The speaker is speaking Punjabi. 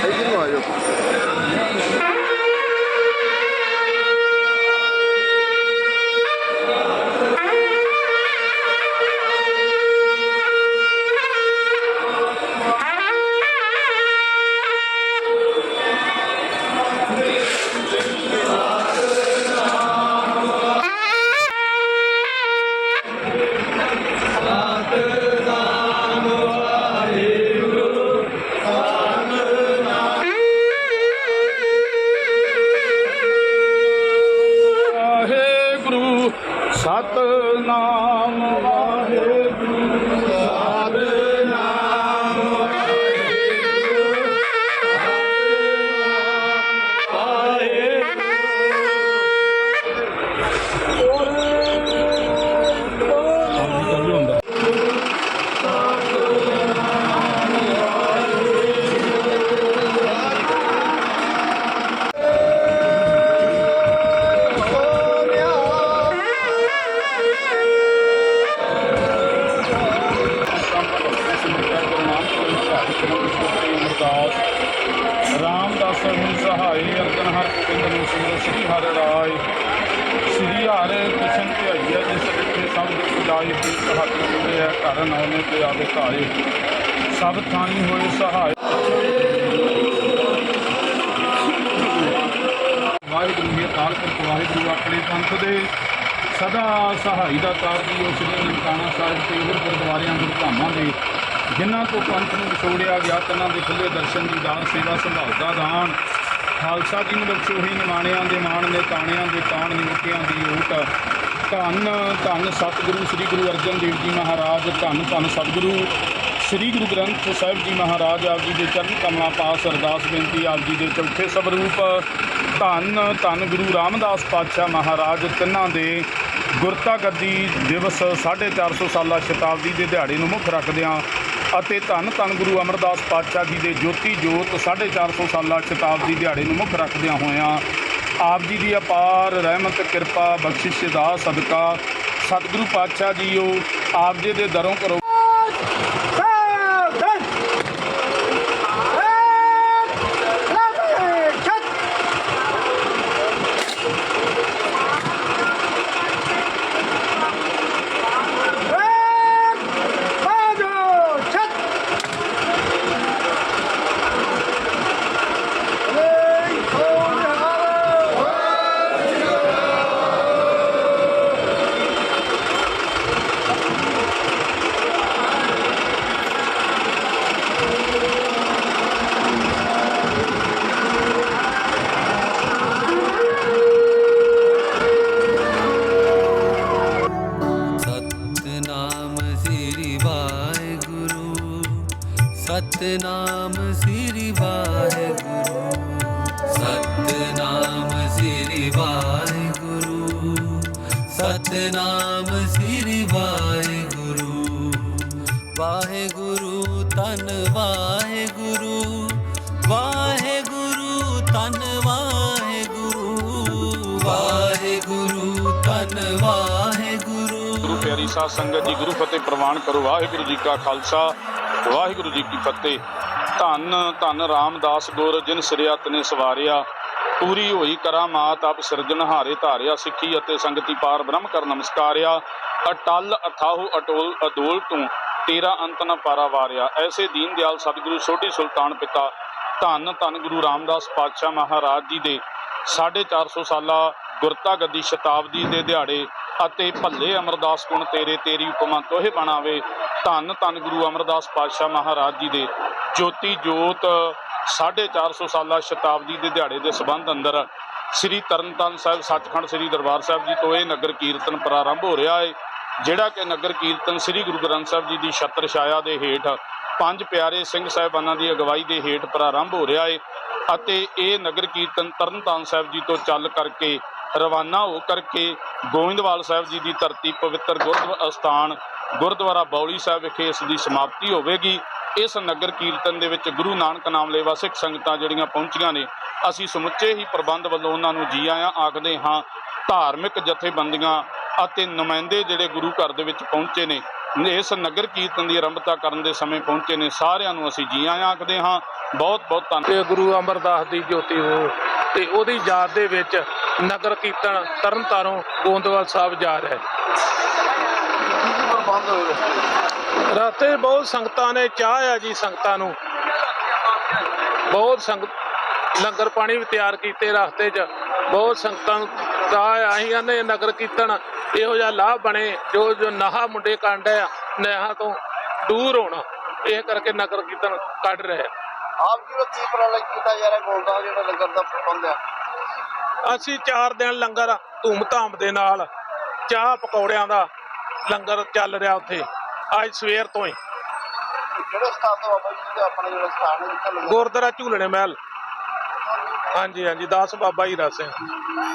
thấy tiếng ngoài được Father. Satnam Waheguru. ਮੁਰਦਾਸ Ramdas ਨੂੰ ਸਹਾਈ ਅਰਜਨ ਹਰ ਗੋਬਿੰਦ ਨੂੰ ਸਿਮਰ ਸ੍ਰੀ ਹਰਿ ਰਾਇ ਸ੍ਰੀ ਹਰਿ ਕ੍ਰਿਸ਼ਨ ਧਿਆਈਆ ਜਿਸ ਵਿੱਚ ਸਭ ਦੁੱਖ ਜਾਏ ਤੇ ਹੱਥ ਜੁੜੇ ਹੈ, ਘਰ ਨਾਉਨੇ ਤੇ ਆਵੇ ਘਾਏ। ਸਭ ਥਾਣੀ ਹੋਏ ਸਹਾਈ। ਵਾਹਿਗੁਰੂ ਜੀ ਕਾਲ ਪੁਰਖ ਵਾਹਿਗੁਰੂ ਆਪਣੇ ਪੰਥ ਦੇ ਸਦਾ ਸਹਾਈ ਦਾ ਕਾਰਜ ਉਸ ਨੇ ਨਨਕਾਣਾ ਸਾਹਿਬ ਤੇ ਹੋਰ ਗੁਰਦੁਆਰਿਆਂ, ਗੁਰਧਾਮਾਂ ਦੇ ਜਿਨ੍ਹਾਂ ਤੋਂ ਪੰਥ ਨੂੰ ਵਿਛੋੜਿਆ ਗਿਆ, ਤਨਾਂ ਦੇ ਖੁੱਲੇ ਦਰਸ਼ਨ ਦੀਦਾਰ ਸੇਵਾ ਸੰਭਾਲ ਦਾ ਦਾਨ। ਖਾਲਸਾ ਜੀ ਨੂੰ ਬਖਸ਼ੋ ਹੀ ਨਿਮਾਣਿਆਂ ਦੇ ਮਾਣ ਨੇ, ਤਾਣਿਆਂ ਦੇ ਤਾਣ ਨਿਉਟਿਆਂ ਦੀ ਓਟ ਧੰਨ ਧੰਨ ਸਤਿਗੁਰੂ ਸ੍ਰੀ ਗੁਰੂ ਅਰਜਨ ਦੇਵ ਜੀ ਮਹਾਰਾਜ, ਧੰਨ ਧੰਨ ਸਤਿਗੁਰੂ ਸ੍ਰੀ ਗੁਰੂ ਗ੍ਰੰਥ ਸਾਹਿਬ ਜੀ ਮਹਾਰਾਜ। ਆਪ ਜੀ ਦੇ ਚਰਨ ਕਮਲਾਂ ਪਾਸ ਅਰਦਾਸ ਬੇਨਤੀ, ਆਪ ਜੀ ਦੇ ਚੌਥੇ ਸਵਰੂਪ। ਧੰਨ ਧੰਨ ਗੁਰੂ ਰਾਮਦਾਸ ਪਾਤਸ਼ਾਹ ਮਹਾਰਾਜ, ਤਿੰਨਾਂ ਦੇ ਗੁਰਤਾ ਗੱਦੀ ਦਿਵਸ 450 ਸਾਲਾ ਸ਼ਤਾਬਦੀ ਦੇ ਦਿਹਾੜੇ ਨੂੰ ਮੁੱਖ ਰੱਖਦਿਆਂ ਅਤੇ ਧੰਨ ਧੰਨ ਗੁਰੂ ਅਮਰਦਾਸ ਪਾਤਸ਼ਾਹ ਜੀ ਦੇ ਜੋਤੀ ਜੋਤ 450 ਸਾਲਾ ਸ਼ਤਾਬਦੀ ਦਿਹਾੜੇ ਨੂੰ ਮੁੱਖ ਰੱਖਦਿਆਂ ਹੋਇਆਂ ਆਪ ਜੀ ਦੀ ਅਪਾਰ ਰਹਿਮਤ, ਕਿਰਪਾ, ਬਖਸ਼ਿਸ਼ ਦਾ ਸਦਕਾ ਸਤਿਗੁਰੂ ਪਾਤਸ਼ਾਹ ਜੀਓ, ਆਪ ਜੀ ਦੇ ਦਰੋਂ ਕਰੋ ਸਤਨਾਮ ਸ੍ਰੀ ਵਾਹਿਗੁਰੂ। ਸਤਨਾਮ ਸ੍ਰੀ ਵਾਹਿਗੁਰੂ। ਸਤਨਾਮ ਸ੍ਰੀ ਵਾਹਿਗੁਰੂ। ਵਾਹਿਗੁਰੂ ਤਨ ਵਾਹਿਗੁਰੂ। ਵਾਹਿਗੁਰੂ ਤਨ ਵਾਹਿਗੁਰੂ। ਵਾਹਿਗੁਰੂ ਤਨ ਵਾਹਿਗੁਰੂ। ਗੁਰੂ ਪਿਆਰੀ ਸਾਧ ਸੰਗਤ ਜੀ, ਗੁਰੂ ਫਤਿਹ ਪ੍ਰਵਾਨ ਕਰੋ। ਵਾਹਿਗੁਰੂ ਜੀ ਕਾ ਖਾਲਸਾ। ਵਾਹਿਗੁਰੂ ਜੀ ਕੀ ਫਤਿਹ। ਧੰਨ ਧੰਨ ਰਾਮਦਾਸ ਗੁਰ, ਜਿਨ ਸਿਰਿਆਤ ਨੇ ਸਵਾਰਿਆ, ਪੂਰੀ ਹੋਈ ਕਰਾਮਾਤ ਆਪ ਸਿਰਜਣਹਾਰੇ ਧਾਰਿਆ ਸਿੱਖੀ ਅਤੇ ਸੰਗਤੀ ਪਾਰ ਬ੍ਰਹਮ ਕਰ ਨਮਸਕਾਰਿਆ। ਅਟਲ, ਅਥਾਹੂ, ਅਟੋਲ, ਅਦੋਲ ਤੂੰ, ਤੇਰਾ ਅੰਤ ਨ ਪਾਰਾ ਵਾਰਿਆ। ਐਸੇ ਦੀਨ ਦਿਆਲ ਸਤਿਗੁਰੂ ਛੋਟੀ ਸੁਲਤਾਨ ਪਿਤਾ। ਧੰਨ ਧੰਨ ਗੁਰੂ ਰਾਮਦਾਸ ਪਾਤਸ਼ਾਹ ਮਹਾਰਾਜ ਜੀ ਦੇ 450 ਸਾਲਾ ਗੁਰਤਾ ਗੱਦੀ ਸ਼ਤਾਬਦੀ ਦੇ ਦਿਹਾੜੇ ਅਤੇ ਭੱਲੇ ਅਮਰਦਾਸ ਗੁਣ ਤੇਰੇ, ਤੇਰੀ ਉਪਮਾ ਤੋਹੇ ਬਣਾਵੇ। ਧੰਨ ਧੰਨ ਗੁਰੂ ਅਮਰਦਾਸ ਪਾਤਸ਼ਾਹ ਮਹਾਰਾਜ ਜੀ ਦੇ ਜੋਤੀ ਜੋਤ 450 ਸਾਲਾ ਸ਼ਤਾਬਦੀ ਦੇ ਦਿਹਾੜੇ ਦੇ ਸਬੰਧ ਅੰਦਰ ਸ੍ਰੀ ਤਰਨਤਾਰਨ ਸਾਹਿਬ ਸੱਚਖੰਡ ਸ੍ਰੀ ਦਰਬਾਰ ਸਾਹਿਬ ਜੀ ਤੋਂ ਇਹ ਨਗਰ ਕੀਰਤਨ ਪ੍ਰਾਰੰਭ ਹੋ ਰਿਹਾ ਹੈ ਜਿਹੜਾ ਕਿ ਨਗਰ ਕੀਰਤਨ ਸ੍ਰੀ ਗੁਰੂ ਗ੍ਰੰਥ ਸਾਹਿਬ ਜੀ ਦੀ ਛਤਰ ਛਾਇਆ ਦੇ ਹੇਠ ਪੰਜ ਪਿਆਰੇ ਸਿੰਘ ਸਾਹਿਬਾਨਾਂ ਦੀ ਅਗਵਾਈ ਦੇ ਹੇਠ ਪ੍ਰਾਰੰਭ ਹੋ ਰਿਹਾ ਹੈ ਅਤੇ ਇਹ ਨਗਰ ਕੀਰਤਨ ਤਰਨਤਾਰਨ ਸਾਹਿਬ ਜੀ ਤੋਂ ਚੱਲ ਕਰਕੇ ਰਵਾਨਾ ਹੋ ਕਰਕੇ ਗੋਇੰਦਵਾਲ ਸਾਹਿਬ ਜੀ ਦੀ ਧਰਤੀ ਪਵਿੱਤਰ ਗੁਰਦੁਆਰਾ ਅਸਥਾਨ ਗੁਰਦੁਆਰਾ ਬੌਲੀ ਸਾਹਿਬ ਵਿਖੇ ਇਸ ਦੀ ਸਮਾਪਤੀ ਹੋਵੇਗੀ। ਇਸ ਨਗਰ ਕੀਰਤਨ ਦੇ ਵਿੱਚ ਗੁਰੂ ਨਾਨਕ ਨਾਮ ਲੇਵਾ ਸਿੱਖ ਸੰਗਤਾਂ ਜਿਹੜੀਆਂ ਪਹੁੰਚੀਆਂ ਨੇ, ਅਸੀਂ ਸਮੁੱਚੇ ਹੀ ਪ੍ਰਬੰਧ ਵੱਲੋਂ ਉਹਨਾਂ ਨੂੰ ਜੀ ਆਇਆਂ, ਆਖਦੇ ਹਾਂ, ਧਾਰਮਿਕ ਜਥੇਬੰਦੀਆਂ ਅਤੇ ਨੁਮਾਇੰਦੇ ਜਿਹੜੇ ਗੁਰੂ ਘਰ ਦੇ ਵਿੱਚ ਪਹੁੰਚੇ ਨੇ, ਇਸ ਨਗਰ ਕੀਰਤਨ ਦੀ ਆਰੰਭਤਾ ਕਰਨ ਦੇ ਸਮੇਂ ਪਹੁੰਚੇ ਨੇ, ਸਾਰਿਆਂ ਨੂੰ ਅਸੀਂ ਜੀ ਆਇਆਂ, ਆਖਦੇ ਹਾਂ। ਬਹੁਤ ਬਹੁਤ ਧੰਨਵਾਦ ਗੁਰੂ ਅਮਰਦਾਸ ਦੀ ਜੋਤੀ ਹੋ, ਤੇ ਉਹਦੀ ਯਾਦ ਦੇ ਵਿੱਚ ਨਗਰ ਕੀਰਤਨ ਤਰਨਤਾਰੋਂ ਗੋਂਦਵਾਲ ਸਾਹਿਬ ਜਾ ਰਿਹਾ ਹੈ। ਰਸਤੇ ਬਹੁਤ ਸੰਗਤਾਂ ਨੇ ਚਾਹ ਆ ਜੀ ਸੰਗਤਾਂ ਨੂੰ। ਬਹੁਤ ਸੰਗਤ ਲੰਗਰ ਪਾਣੀ ਵੀ ਤਿਆਰ ਕੀਤੇ ਰਸਤੇ 'ਚ। ਬਹੁਤ ਸੰਗਤਾਂ ਨੂੰ ਚਾਹ ਆ ਅਸੀਂ ਕਹਿੰਦੇ ਨਗਰ ਕੀਰਤਨ। ਇਹੋ ਜਿਹਾ ਲਾਭ ਬਣੇ ਜੋ ਜੋ ਨਾਹਾ ਮੁੰਡੇ ਕੰਡ ਆ ਨਹਾਂ ਤੋਂ ਦੂਰ ਹੋਣਾ। ਇਹ ਕਰਕੇ ਨਗਰ ਕੀਰਤਨ ਕੱਢ ਰਹੇ ਆ। ਆਪ ਜੀ ਦਾ ਕੀ ਉਪਰਾਲਾ ਕੀਤਾ ਜਾ ਰਿਹਾ ਗੋਲਦਾ ਜਿਹੜਾ ਲੰਗਰ ਦਾ ਪ੍ਰਬੰਧ ਹੈ ਅਸੀਂ 4 ਦਿਨ ਲੰਗਰ ਧੂਮ-ਧਾਮ ਦੇ ਨਾਲ ਚਾਹ ਪਕੌੜਿਆਂ ਦਾ ਲੰਗਰ ਚੱਲ ਰਿਹਾ ਉੱਥੇ। ਅੱਜ ਸਵੇਰ ਤੋਂ ਹੀ। ਕਿਹੜੇ ਸਥਾਨ ਤੋਂ ਬਾਬਾ ਜੀ ਦਾ ਆਪਣਾ ਜਿਹੜਾ ਸਥਾਨ ਹੈ ਜਿੱਥੇ ਲੰਗਰ ਗੁਰਦੁਆਰਾ ਝੂਲਣੇ ਮਹਿਲ। ਹਾਂਜੀ ਹਾਂਜੀ ਦਾਸ ਬਾਬਾ ਹੀਰਾ ਸਿੰਘ।